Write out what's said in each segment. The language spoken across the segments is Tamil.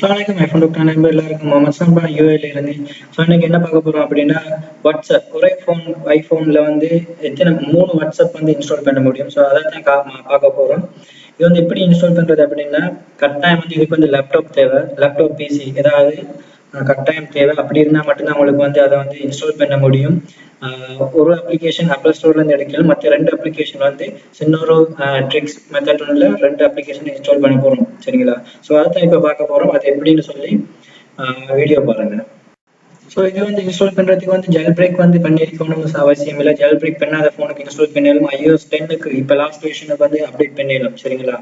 அஸ்லாம் ஐஃபோன் டாக்டர் நண்பர் எல்லாருக்கும் முகமது சம்பா யூஏல இருந்து. ஸோ இன்னைக்கு என்ன பார்க்க போறோம் அப்படின்னா வாட்ஸ்அப் ஒரே ஃபோன் ஐஃபோன்ல வந்து எத்தனை மூணு வாட்ஸ்அப் வந்து இன்ஸ்டால் பண்ண முடியும். ஸோ அதை தான் கா- பார்க்க போறோம். இது வந்து எப்படி இன்ஸ்டால் பண்றது அப்படின்னா கட்டாயம் வந்து இதுக்கு வந்து லேப்டாப் தேவை. லேப்டாப் பிசி ஏதாவது கட்டாயம் தேவை. அப்படி இருந்தால் மட்டும்தான் உங்களுக்கு வந்து அதை வந்து இன்ஸ்டால் பண்ண முடியும். ஒரு அப்ளிகேஷன் ஆப்பிள் ஸ்டோர்ல இருந்து எடுக்கலாம் மற்ற ரெண்டு அப்ளிகேஷன் வந்து சின்னொரு ட்ரிக்ஸ் மெத்தட்ல ரெண்டு அப்ளிகேஷன் இன்ஸ்டால் பண்ண போறோம். சரிங்களா? ஸோ அதுதான் இப்போ பார்க்க போறோம். அது எப்படின்னு சொல்லி வீடியோ பாருங்க. ஸோ இது வந்து இன்ஸ்டால் பண்றதுக்கு வந்து ஜெல் பிரேக் வந்து பண்ணிருக்கணும் அவசியம் இல்லை. ஜெல் பிரேக் பண்ணாத ஃபோனுக்கு இன்ஸ்டால் பண்ணிடலாம் ஐஓஎஸ் டென்னுக்கு இப்போ லாஸ்ட் வெர்ஷனுக்கு வந்து அப்டேட் பண்ணிடலாம் சரிங்களா?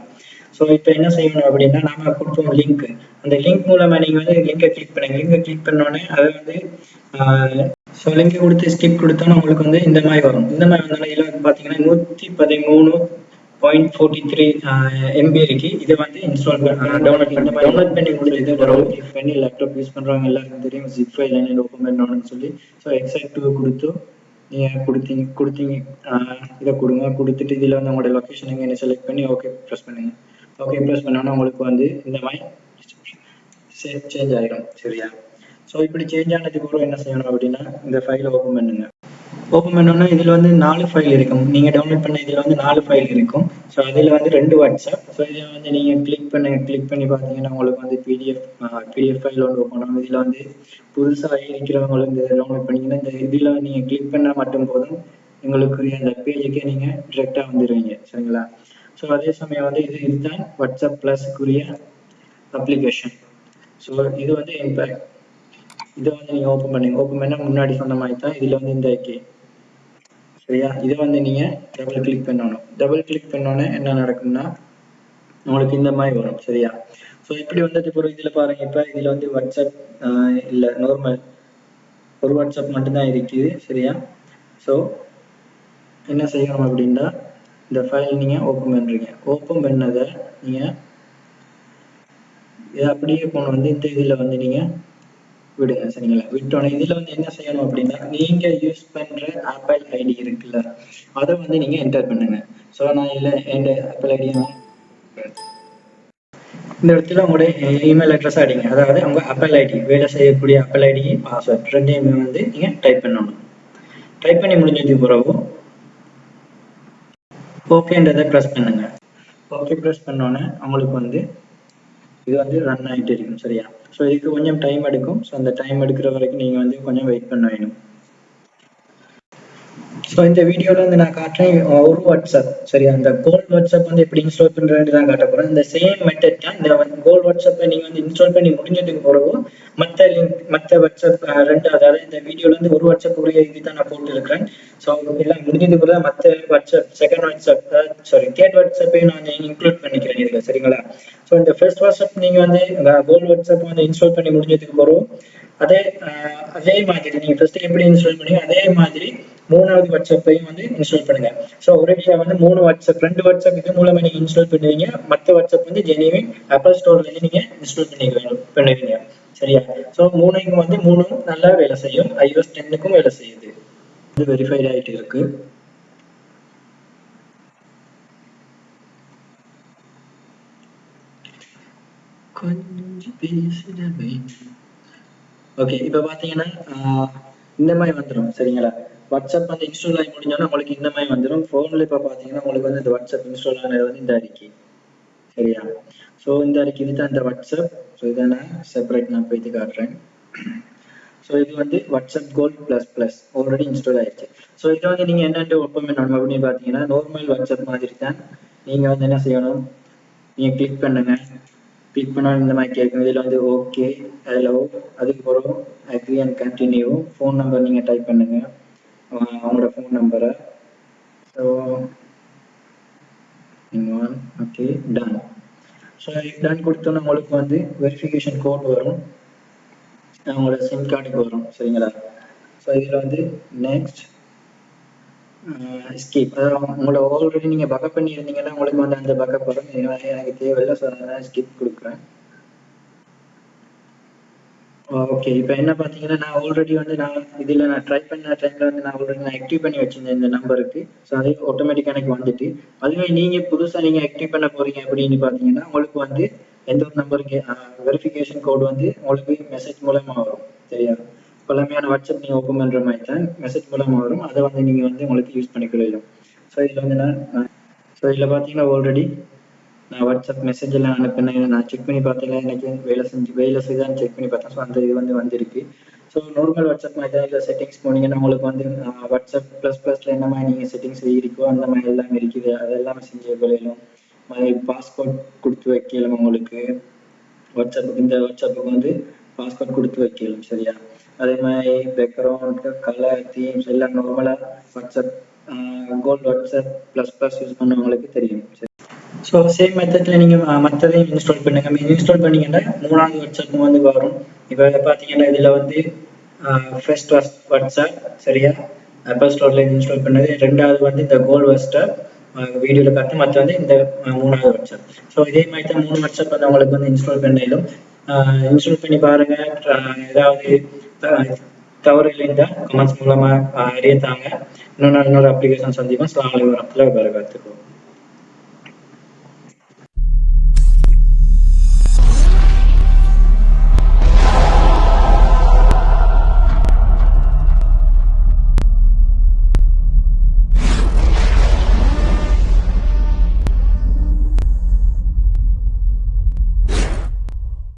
ஸோ இப்போ என்ன செய்யணும் அப்படின்னா நாம கொடுப்போம் லிங்க் அந்த லிங்க் மூலமா நீங்க வந்து லிங்கை கிளிக் பண்ணுங்க. லிங்கை கிளிக் பண்ணோடனே அதை வந்து ஸோ லிங்கை கொடுத்து ஸ்கிப் கொடுத்தோன்னா உங்களுக்கு வந்து இந்த மாதிரி வரும். இந்த மாதிரி வந்தாலும் இதில் வந்து பார்த்தீங்கன்னா நூற்றி பதிமூணு பாயிண்ட் ஃபோர்ட்டி த்ரீ எம்பி இருக்கு. இதை வந்து இன்ஸ்டால் டவுன்லோட் பண்ணி டவுன்லோட் பண்ணி கொடுத்து இது வரும் பண்ணி லேப்டாப் யூஸ் பண்ணுறவங்க எல்லாருக்கும் தெரியும். ஜிப் ஃபைல் என்ன ஓப்பன் பண்ணணும்னு சொல்லி. ஸோ எக்ஸைட் டூ கொடுத்து நீங்கள் கொடுத்தீங்க கொடுத்தீங்க இதை கொடுங்க. கொடுத்துட்டு இதில் வந்து உங்களோட லொகேஷன் என்ன செலக்ட் பண்ணி ஓகே ப்ரெஸ் பண்ணுங்க. ஓகே ப்ரெஸ் பண்ணோன்னா உங்களுக்கு வந்து இந்த மாதிரி சேஞ்ச் ஆயிடும் சரியா? ஸோ இப்படி சேஞ்ச் ஆனதுக்கு அப்புறம் என்ன செய்யணும் அப்படின்னா இந்த ஃபைலை ஓப்பன் பண்ணுங்க. ஓப்பன் பண்ணோம்னா இதில் வந்து நாலு ஃபைல் இருக்கும். நீங்கள் டவுன்லோட் பண்ண இதில் வந்து நாலு ஃபைல் இருக்கும். ஸோ அதில் வந்து ரெண்டு வாட்ஸ்அப் ஸோ இதில் வந்து நீங்கள் கிளிக் பண்ணுங்க கிளிக் பண்ணி பார்த்தீங்கன்னா உங்களுக்கு வந்து பிடிஎஃப் பிடிஎஃப் ஃபைல் ஒன்று ஓப்பன் ஆகும். இதில் வந்து புதுசாக இருக்கிறவங்களும் இந்த டவுன்லோட் பண்ணிங்கன்னா இந்த இதில் நீங்கள் கிளிக் பண்ணால் மட்டும் போதும். உங்களுக்கு அந்த பேஜுக்கே நீங்கள் டிரெக்டாக வந்துடுவீங்க சரிங்களா? ஸோ அதே சமயம் வந்து இது இதுதான் வாட்ஸ்அப் ப்ளஸ்க்குரிய அப்ளிகேஷன் ஸோ இது வந்து இம்பேக்ட் இதை வந்து நீங்க ஓப்பன் பண்ணுங்க. ஓப்பன் பண்ண முன்னாடி சொன்ன மாதிரி தான் இதுல வந்து இந்த கே சரியா? இதை வந்து நீங்க டபுள் கிளிக் பண்ணணும். டபுள் கிளிக் பண்ணோன்னே என்ன நடக்கும்னா உங்களுக்கு இந்த மாதிரி வரும். சரியா? ஸோ இப்படி வந்தது இப்போ இதுல பாருங்க. இப்ப இதுல வந்து வாட்ஸ்அப் இல்ல நார்மல் ஒரு வாட்ஸ்அப் மட்டும்தான் இருக்குது. சரியா? ஸோ என்ன செய்யணும் அப்படின்னா இந்த ஃபைல் நீங்க ஓப்பன் பண்றீங்க. ஓப்பன் பண்ணதை நீங்க இதை அப்படியே கொண்டு வந்து இந்த இதுல வந்து நீங்க விடுங்க சரிங்களா? விட்டோன்னே இதுல வந்து என்ன செய்யணும் அப்படின்னா நீங்க யூஸ் பண்ற ஆப்பிள் ஐடி இருக்குல்ல அதை வந்து நீங்க என்டர் பண்ணுங்க. ஸோ நான் இல்ல என் ஆப்பிள் ஐடி இந்த இடத்துல உங்களுடைய இமெயில் அட்ரஸ் அடிங்க. அதாவது உங்க ஆப்பிள் ஐடி வேலை செய்யக்கூடிய ஆப்பிள் ஐடி பாஸ்வேர்ட் ரெண்டையுமே வந்து நீங்க டைப் பண்ணணும். டைப் பண்ணி முடிஞ்சதுக்கு பிறகு ஓகேன்றதை ப்ரெஸ் பண்ணுங்க. ஓகே ப்ரெஸ் பண்ணோன்னே உங்களுக்கு வந்து இது வந்து ரன் ஆகிட்டு இருக்கும் சரியா? ஸோ இதுக்கு கொஞ்சம் டைம் எடுக்கும். ஸோ அந்த டைம் எடுக்கிற வரைக்கும் நீங்கள் வந்து கொஞ்சம் வெயிட் பண்ண வேணும். ஸோ இந்த வீடியோல வந்து நான் காட்டுறேன் ஒரு வாட்ஸ்அப் சரி அந்த கோல்ட் வாட்ஸ்அப் வந்து எப்படி இன்ஸ்டால் பண்றேன்னு தான் காட்ட போகிறேன் இந்த சேம் மெத்தட் தான் இந்த கோல்ட் வாட்ஸ்அப்பை நீங்க வந்து இன்ஸ்டால் பண்ணி முடிஞ்சதுக்கு பிறகு மற்ற லிங்க் மற்ற வாட்ஸ்அப் ரெண்டு அதாவது இந்த வீடியோல இருந்து ஒரு வாட்ஸ்அப் உரிய இது தான் நான் போட்டு இருக்கிறேன் ஸோ எல்லாம் முடிஞ்சது பிறகு மற்ற WhatsApp second WhatsApp sorry third வாட்ஸ்அப்பையும் நான் இன்க்ளூட் பண்ணிக்கிறேன் இதுல சரிங்களா? ஸோ இந்த ஃபர்ஸ்ட் வாட்ஸ்அப் நீங்க வந்து கோல்ட் வாட்ஸ்அப் வந்து இன்ஸ்டால் பண்ணி முடிஞ்சதுக்கு பிறகு அதே அதே மாதிரி நீங்க ஃபர்ஸ்ட் எப்படி இன்ஸ்டால் பண்ணீங்க அதே மாதிரி மூணாவது வாட்ஸ்அப்பையும் வந்து இன்ஸ்டால் பண்ணுங்க. ஸோ ஒரேடியா வந்து மூணு வாட்ஸ்அப் ரெண்டு வாட்ஸ்அப் இது மூலமா நீங்க இன்ஸ்டால் பண்ணுவீங்க. மற்ற வாட்ஸ்அப் வந்து ஜெனிவின் ஆப்பிள் ஸ்டோர்ல இருந்து நீங்க இன்ஸ்டால் பண்ணிக்க பண்ணுவீங்க. சரியா? ஸோ மூணைக்கும் வந்து மூணும் நல்லா வேலை செய்யும். ஐஓஎஸ் டென்னுக்கும் வேலை செய்யுது. இது வெரிஃபைட் ஆயிட்டு இருக்கு. கொஞ்சம் பேசிடவே ஓகே இப்போ பார்த்தீங்கன்னா இந்த மாதிரி வந்துடும் சரிங்களா? வாட்ஸ்அப் வந்து இன்ஸ்டால் ஆகி முடிஞ்சோன்னா உங்களுக்கு இந்த மாதிரி வந்துடும் ஃபோனில் இப்போ பார்த்தீங்கன்னா உங்களுக்கு வந்து இந்த வாட்ஸ்அப் இன்ஸ்டால் ஆனது வந்து இந்த அறிக்கை சரியா? ஸோ இந்த அறிக்கை இதுதான் இந்த வாட்ஸ்அப் ஸோ இதை நான் செப்பரேட் நான் போயிட்டு காட்டுறேன். ஸோ இது வந்து WhatsApp gold plus plus already install ஆயிடுச்சு ஸோ இதை வந்து நீங்கள் என்னென்ன ஓப்பன் பண்ணணும் அப்படின்னு பார்த்தீங்கன்னா நார்மல் வாட்ஸ்அப் மாதிரி தான் நீங்கள் வந்து என்ன செய்யணும்? நீங்கள் கிளிக் பண்ணுங்க. பிக் பண்ணால் இந்த மாதிரி கேட்கும் இதில் வந்து ஓகே ஹலோ அதுக்கப்புறம் agree and continue phone number நீங்கள் டைப் பண்ணுங்க. அவங்களோட ஃபோன் நம்பரை so one okay done so done கொடுத்தோன்னா உங்களுக்கு வந்து வெரிஃபிகேஷன் கோட் வரும். அவங்களோட சிம் கார்டுக்கு வரும். சரிங்களா? ஸோ இதில் வந்து நெக்ஸ்ட் ஸ்கிப் உங்களை ஆல்ரெடி நீங்க பக்கப் பண்ணி இருந்தீங்கன்னா உங்களுக்கு வந்து அந்த பக்கப் வரும். எனக்கு தேவையில்லை ஸோ அதனால ஸ்கிப் கொடுக்குறேன். ஓகே இப்போ என்ன பார்த்தீங்கன்னா நான் ஆல்ரெடி வந்து நான் இதில் நான் ட்ரை பண்ண டைமில் வந்து நான் ஆல்ரெடி நான் ஆக்டிவ் பண்ணி வச்சிருந்தேன் இந்த நம்பருக்கு ஸோ அது ஆட்டோமேட்டிக்காக எனக்கு வந்துட்டு. அதுவே நீங்கள் புதுசாக நீங்கள் ஆக்டிவ் பண்ண போறீங்க அப்படின்னு பார்த்தீங்கன்னா உங்களுக்கு வந்து எந்த ஒரு நம்பருக்கு வெரிஃபிகேஷன் கோட் வந்து உங்களுக்கு மெசேஜ் மூலமாக வரும். சரியா? பழமையான வாட்ஸ்அப் நீங்கள் ஓப்பன் பண்ணுற மாதிரி தான் மெசேஜ் மூலமா வரும். அதை வந்து நீங்கள் வந்து உங்களுக்கு யூஸ் பண்ணிக்கொள்ளலாம். ஸோ இதில் வந்து நான் ஸோ இதில் பார்த்தீங்கன்னா ஆல்ரெடி நான் வாட்ஸ்அப் மெசேஜ் எல்லாம் அனுப்பினேன். நான் செக் பண்ணி பார்த்தேன். எனக்கு வேலை செஞ்சு வேலை செய்தான்னு செக் பண்ணி பார்த்தேன். ஸோ அந்த இது வந்து வந்திருக்கு. ஸோ நார்மல் வாட்ஸ்அப் மாதிரி தான் இல்லை செட்டிங்ஸ் போனீங்கன்னா உங்களுக்கு வந்து வாட்ஸ்அப் ப்ளஸ் ப்ளஸில் என்ன மாதிரி நீங்கள் செட்டிங்ஸ் இருக்கோ அந்த மாதிரி எல்லாம் இருக்குது. அதெல்லாம் செஞ்சு கொள்ளையிலும் பாஸ்போர்ட் கொடுத்து வைக்கலாம் உங்களுக்கு. வாட்ஸ்அப்புக்கு இந்த வாட்ஸ்அப்புக்கு வந்து பாஸ்போர்ட் கொடுத்து வைக்கலாம் சரியா? அதே மாதிரி பேக்ரவுண்ட் கலர் தீம்ஸ் எல்லாம் நார்மலாக WhatsApp gold WhatsApp plus plus use பண்ணவங்களுக்கு தெரியும் சரி. ஸோ சேம் மெத்தட்ல நீங்க மற்றதையும் மத்ததையும் இன்ஸ்டால் பண்ணுங்க. இன்ஸ்டால் பண்ணீங்கன்னா மூணாவது வாட்ஸ்அப் வந்து வரும். இப்போ பாத்தீங்கன்னா இதுல வந்து ஃபர்ஸ்ட் வாட்ஸ்அப் சரியா? ஆப்பிள் ஸ்டோர்ல இன்ஸ்டால் பண்ணது. ரெண்டாவது வந்து இந்த கோல்ட் வாட்ஸ்அப் வீடியோல பார்த்து மற்ற வந்து இந்த மூணாவது வாட்ஸ்அப் ஸோ இதே மாதிரி தான் மூணு வாட்ஸ்அப் வந்து அவங்களுக்கு வந்து இன்ஸ்டால் பண்ணிடும் இன்ஸ்டால் பண்ணி பாருங்க. ஏதாவது தவறு இல்லைன்னா கமெண்ட்ஸ் மூலமா அறியத்தாங்க. தாங்க இன்னொரு இன்னொரு அப்ளிகேஷன் சந்திப்போம். அஸ்ஸலாமு அலைக்கும் வரஹ்மத்துல்லாஹி